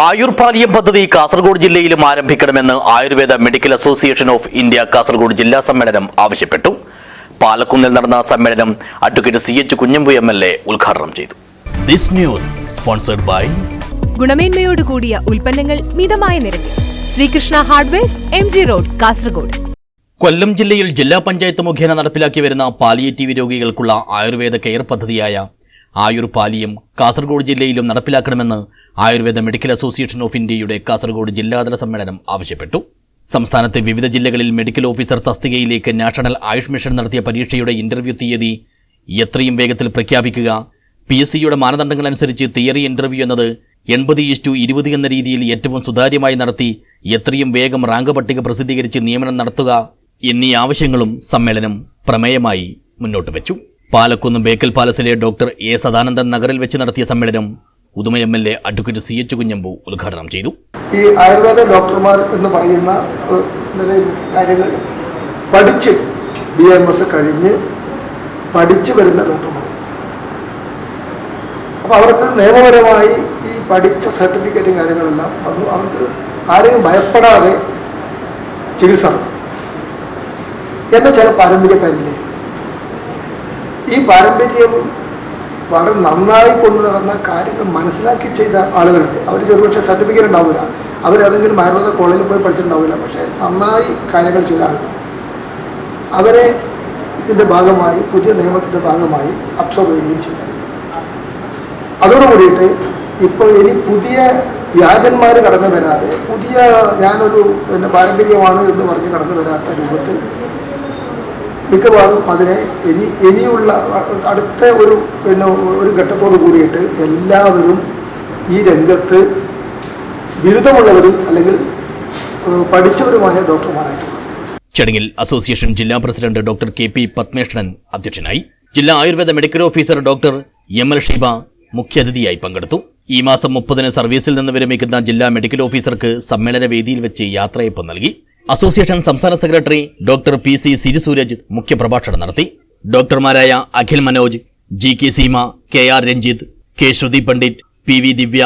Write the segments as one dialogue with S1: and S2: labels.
S1: ആയുർപാലിയം പദ്ധതി കാസർഗോഡ് ജില്ലയിലും ആരംഭിക്കണമെന്ന് Ayurveda medical association of India Kasaragod ജില്ലാ സമ്മേളനം ആവശ്യപ്പെട്ടു. പാലക്കുന്നിൽ നടന്ന സമ്മേളനം advocate C H Kunhambu M L A ഉദ്ഘാടനം ചെയ്തു. ദിസ് ന്യൂസ് സ്പോൺസർഡ് ബൈ
S2: ഗുണമേന്മയോട് കൂടിയ ഉൽപ്പന്നങ്ങൾ മിതമായ നിരക്കിൽ. Sreekrishna hardwares M G road Kasaragod.
S1: Kollam ജില്ലയിൽ ജില്ലാ പഞ്ചായത്ത് മുഖേന നടപ്പിലാക്കി വരുന്ന പാലിയേറ്റീവ് രോഗികൾക്കുള്ള ആയുർവേദ കെയർ പദ്ധതിയായ ആയുർ പാലിയം കാസർഗോഡ് ജില്ലയിലും നടപ്പിലാക്കണമെന്ന് ആയുർവേദ മെഡിക്കൽ അസോസിയേഷൻ ഓഫ് ഇന്ത്യയുടെ കാസർഗോഡ് ജില്ലാതല സമ്മേളനം ആവശ്യപ്പെട്ടു. സംസ്ഥാനത്തെ വിവിധ ജില്ലകളിൽ മെഡിക്കൽ ഓഫീസർ തസ്തികയിലേക്ക് നാഷണൽ ആയുഷ് മിഷൻ നടത്തിയ പരീക്ഷയുടെ ഇന്റർവ്യൂ തീയതി എത്രയും വേഗത്തിൽ പ്രഖ്യാപിക്കുക. പി എസ് സിയുടെ മാനദണ്ഡങ്ങൾ അനുസരിച്ച് തിയറി ഇന്റർവ്യൂ എന്നത് എൺപത് ഈസ്റ്റു ഇരുപത് എന്ന രീതിയിൽ ഏറ്റവും സുതാര്യമായി നടത്തി എത്രയും വേഗം റാങ്ക് പട്ടിക പ്രസിദ്ധീകരിച്ച് നിയമനം നടത്തുക എന്നീ ആവശ്യങ്ങളും സമ്മേളനം പ്രമേയമായി മുന്നോട്ട് വെച്ചു പാലക്കുന്ന് ബേക്കൽ പാലസിലെ ഡോക്ടർ എ സദാനന്ദൻ നഗറിൽ വെച്ച് നടത്തിയ സമ്മേളനം Uduma M L A advocate C H Kunhambu ഉദ്ഘാടനം ചെയ്തു.
S3: ഈ ആയുർവേദ ഡോക്ടർമാർ എന്ന് പറയുന്ന കാര്യങ്ങൾ പഠിച്ച് ബി എം എസ് കഴിഞ്ഞ് പഠിച്ചു വരുന്ന ഡോക്ടർമാർ. അപ്പോൾ അവർക്ക് നിയമപരമായി ഈ പഠിച്ച സർട്ടിഫിക്കറ്റും കാര്യങ്ങളെല്ലാം വന്നു. അവർക്ക് ആരെയും ഭയപ്പെടാതെ ചികിത്സ നടത്തും. എന്നെ ചില പാരമ്പര്യക്കാരില്ലേ? ഈ പാരമ്പര്യം വളരെ നന്നായി കൊണ്ടു നടന്ന കാര്യങ്ങൾ മനസ്സിലാക്കി ചെയ്ത ആളുകളുണ്ട്. അവർ ഒരുപക്ഷെ സർട്ടിഫിക്കറ്റ് ഉണ്ടാവില്ല അവരേതെങ്കിലും ആയുർവേദ കോളേജിൽ പോയി പഠിച്ചിട്ടുണ്ടാവില്ല പക്ഷേ നന്നായി കാര്യങ്ങൾ ചെയ്ത ആളുകൾ. അവരെ ഇതിന്റെ ഭാഗമായി പുതിയ നിയമത്തിന്റെ ഭാഗമായി അബ്സോർവ് ചെയ്യുകയും ചെയ്തു. അതോടുകൂടിയിട്ട് ഇപ്പോൾ ഇനി പുതിയ വ്യാജന്മാർ കടന്നു വരാതെ പുതിയ ഞാനൊരു പിന്നെ പാരമ്പര്യമാണ് എന്ന് പറഞ്ഞ് കടന്നു വരാത്ത രൂപത്തിൽ മിക്കവാറും അതിനെ ഇനി ഇനിയുള്ള അടുത്ത ഒരു പിന്നെ ഒരു ഘട്ടത്തോട് കൂടിയിട്ട് എല്ലാവരും ഈ രംഗത്ത് ബിരുദമുള്ളവരും അല്ലെങ്കിൽ പഠിച്ചവരുമായ ഡോക്ടർമാരായിട്ട് മാറും.
S1: ചടങ്ങിൽ അസോസിയേഷൻ ജില്ലാ president doctor K P Padmeshnan അധ്യക്ഷനായി ജില്ലാ Ayurveda medical officer doctor M L Sheeba മുഖ്യാതിഥിയായി പങ്കെടുത്തു ഈ മാസം മുപ്പതിന് സർവീസിൽ നിന്ന് വിരമിക്കുന്ന ജില്ലാ മെഡിക്കൽ ഓഫീസർക്ക് സമ്മേളന വേദിയിൽ വെച്ച് യാത്രയപ്പ് നൽകി അസോസിയേഷൻ സംസ്ഥാന secretary doctor P C Sirisooraj മുഖ്യപ്രഭാഷണം നടത്തി. ഡോക്ടർമാരായ Akhil Manoj G K Seema K R Ranjith K Shruti Pandit P V Divya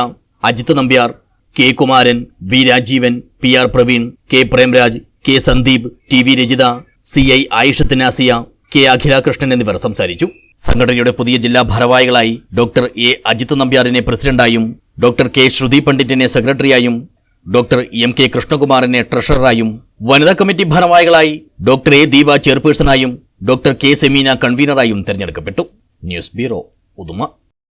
S1: Ajith Nambiar K Kumaran V Rajeevan P R Praveen K Premraj K Sandeep T V Rajitha C I Ayishath Nasiya K Akhila Krishnan എന്നിവർ സംസാരിച്ചു. സംഘടനയുടെ പുതിയ ജില്ലാ ഭാരവാഹികളായി doctor A Ajith നമ്പ്യാറിനെ പ്രസിഡന്റായും doctor K ശ്രുതി പണ്ഡിറ്റിനെ സെക്രട്ടറിയായും ഡോക്ടർ എം കെ കൃഷ്ണകുമാറിനെ ട്രഷററായും വനിതാ കമ്മിറ്റി ഭാരവാഹികളായി ഡോക്ടർ എ ദീപ ചെയർപേഴ്സണായും ഡോക്ടർ കെ സെമീന കൺവീനറായും തെരഞ്ഞെടുക്കപ്പെട്ടു. News bureau Uduma.